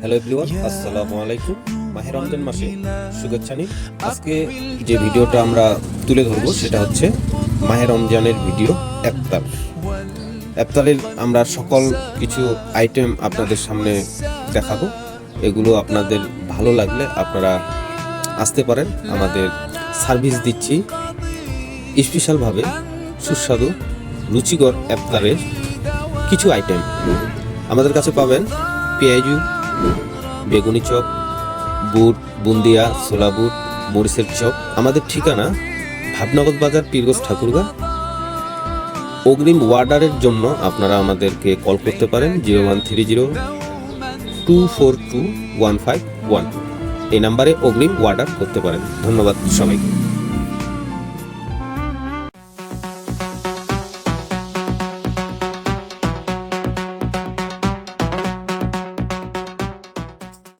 Hello everyone আসসালামু আলাইকুম মাহে রমজান মাসে শুভেচ্ছা নিন। আজকে যে ভিডিওটা আমরা তুলে ধরবো সেটা হচ্ছে মাহে রমজানের ভিডিও এফতার। এফতারের আমরা সকল কিছু আইটেম আপনাদের সামনে দেখাবো। এগুলো আপনাদের ভালো লাগলে আপনারা আসতে পারেন। আমাদের সার্ভিস দিচ্ছি স্পেশালভাবে সুস্বাদু, রুচিকর এফতারের কিছু আইটেম আমাদের কাছে পাবেন পেঁয়াজু বেগুনি চপ, বুট, বুন্দিয়া, ছোলা বুট, মরিচের চপ, আমাদের ঠিকানা ভাবনগর বাজার পীরগঞ্জ ঠাকুরগা। অগ্রিম ওয়ার্ডারের জন্য আপনারা আমাদেরকে কল করতে পারেন zero one three zero two four two one five one. এই নাম্বারে অগ্রিম ওয়ার্ডার করতে পারেন। ধন্যবাদ সবাইকে।